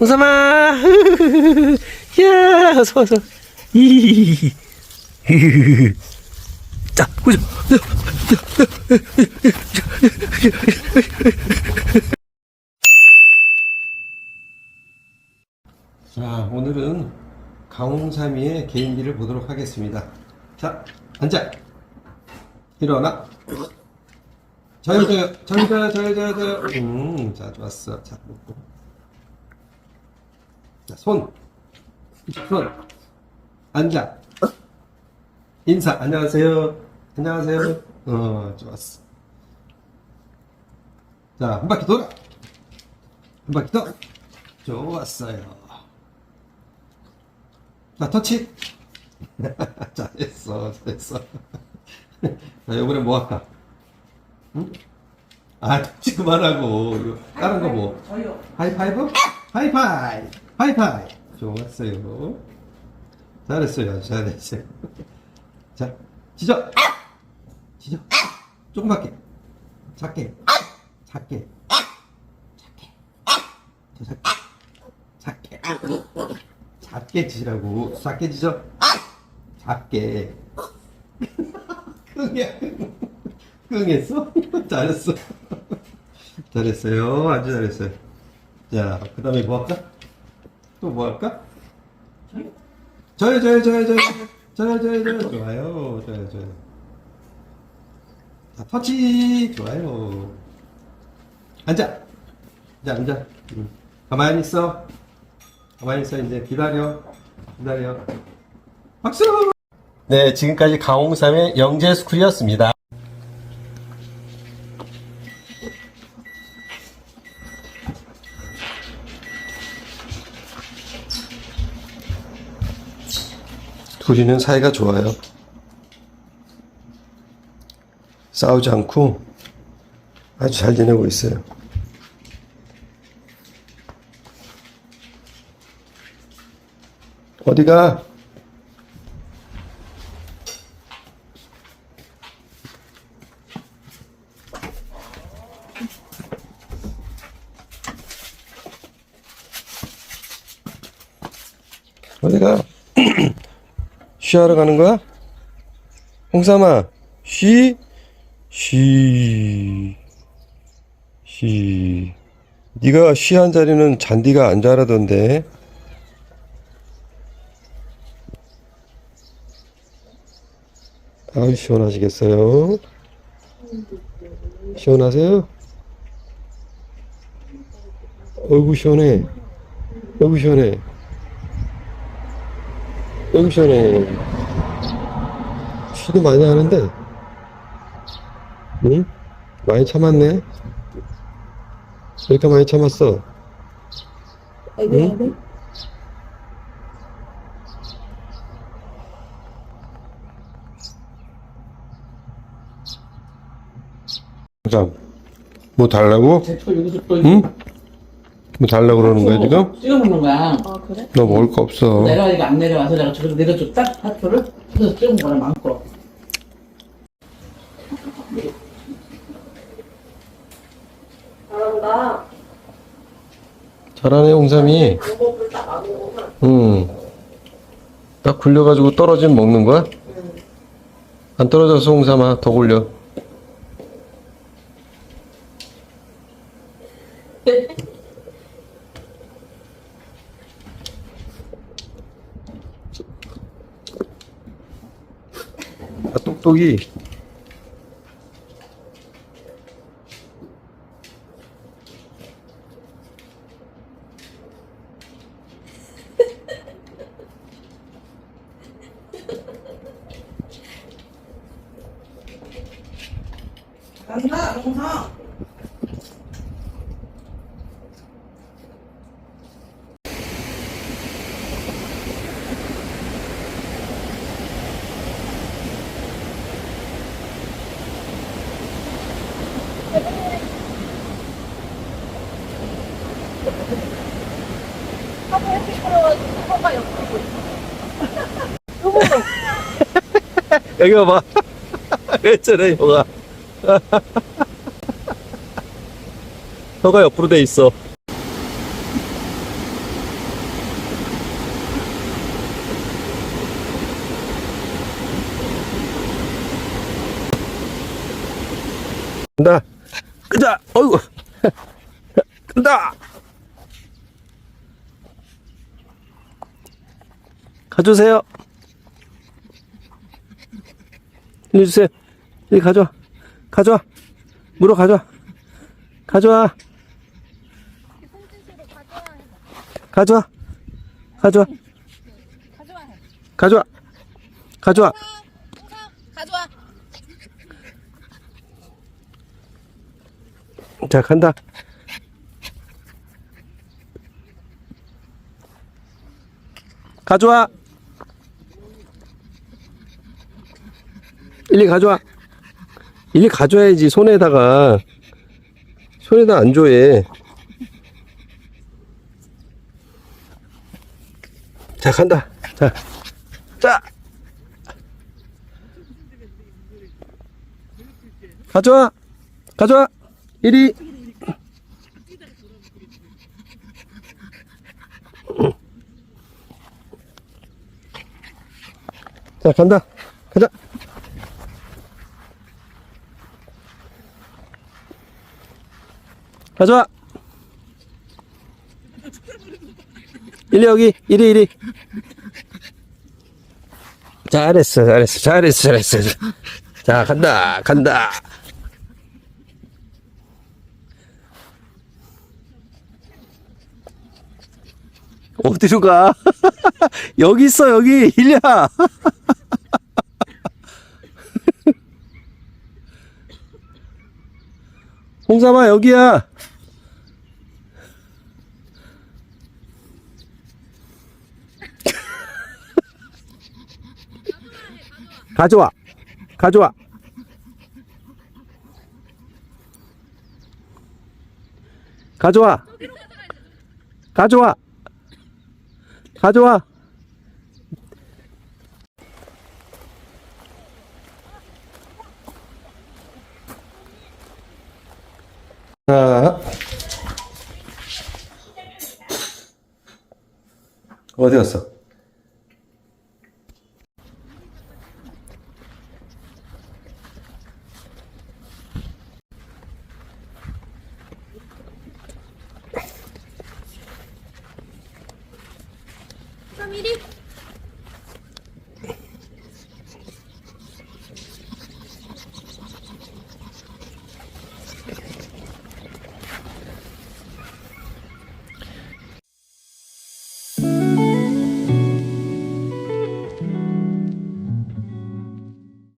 홍삼아 야 어서 어서 이 자, 보자. 자, 오늘은 강홍삼이의 개인기를 보도록 하겠습니다. 자, 앉아. 일어나. 저요, 저요, 저요. 음, 자, 좋았어. 자. 자, 손. 손. 앉아. 인사. 안녕하세요. 안녕하세요. 어, 좋았어. 자, 한 바퀴 돌아. 한 바퀴 더. 좋았어요. 자, 터치. 잘했어, 잘했어. 자, 이번엔 뭐 할까? 응? 아, 터치 그만하고. 이거 다른 거 뭐? 하이파이브? 하이파이! 하이파이! 좋았어요. 잘했어요, 잘했어요. 자, 지져! 지져! 조금밖에. 작게. 작게. 작게. 더 작게. 작게. 작게 지라고. 작게 지져. 작게. 끙이야. 끙했어? 잘했어. 잘했어요. 아주 잘했어요. 자, 그 다음에 뭐 할까? 또 뭐 할까? 저요. 저요, 저요, 저요, 저요. 저요, 저요, 저요. 좋아요. 저요, 저요. 자, 터치. 좋아요. 앉아. 이제 앉아. 응. 가만히 있어. 가만히 있어. 이제 기다려. 기다려. 박수! 네, 지금까지 강홍삼의 영재스쿨이었습니다. 둘이는 사이가 좋아요. 싸우지 않고 아주 잘 지내고 있어요. 어디가? 어디가? 쉬하러 가는 거야? 홍삼아, 쉬, 쉬, 쉬. 네가 쉬한 자리는 잔디가 안 자라던데. 아유, 시원하시겠어요? 시원하세요? 어이구, 시원해. 어이구, 시원해. 시원해. 쉬도 많이 하는데, 응? 많이 참았네? 이렇게 많이 참았어. 응? 자, 뭐 달라고? 응? 뭐 달라고 그러는 거야, 지금? 찍어 먹는 거야. 아 그래? 너 먹을 거 없어. 내려가니까 안 내려와서 내가 저기서 내려줬다 파초를 그래서 찍어 먹어라 많고. 잘한다. 잘하네, 홍삼이. 방법을 딱 아는구나. 응. 딱 굴려가지고 떨어지면 먹는 거야? 안 떨어져서 홍삼아, 더 굴려. 아, 똑똑이. 간다, 동상. 징그러워가지고 코가 옆으로 보이고 요거 여기 봐봐. 그랬잖아 요가? 혀가 옆으로 돼 있어. 간다. 끄다. 어이구. 끈다. 가주세요. 이리 주세요. 이리 가져와. 가져와. 물어 가져와. 가져와. 가져와. 가져와. 가져와. 가져와. 가져와. 자, 간다. 가져와. 일리 가져와. 일리 가져와야지, 손에다가. 손에다 안 줘, 얘. 자, 간다. 자. 자. 가져와. 가져와. 이리. 자, 간다. 가자. 가져와. 이리 여기. 이리 이리. 잘했어, 잘했어, 잘했어, 잘했어. 자, 간다, 간다. 어디로 가? 여기 있어, 여기. 일리야. 홍삼아, 여기야. 가져와. 가져와. 가져와. 가져와. 가져와. 자. 어디 갔어? Ready?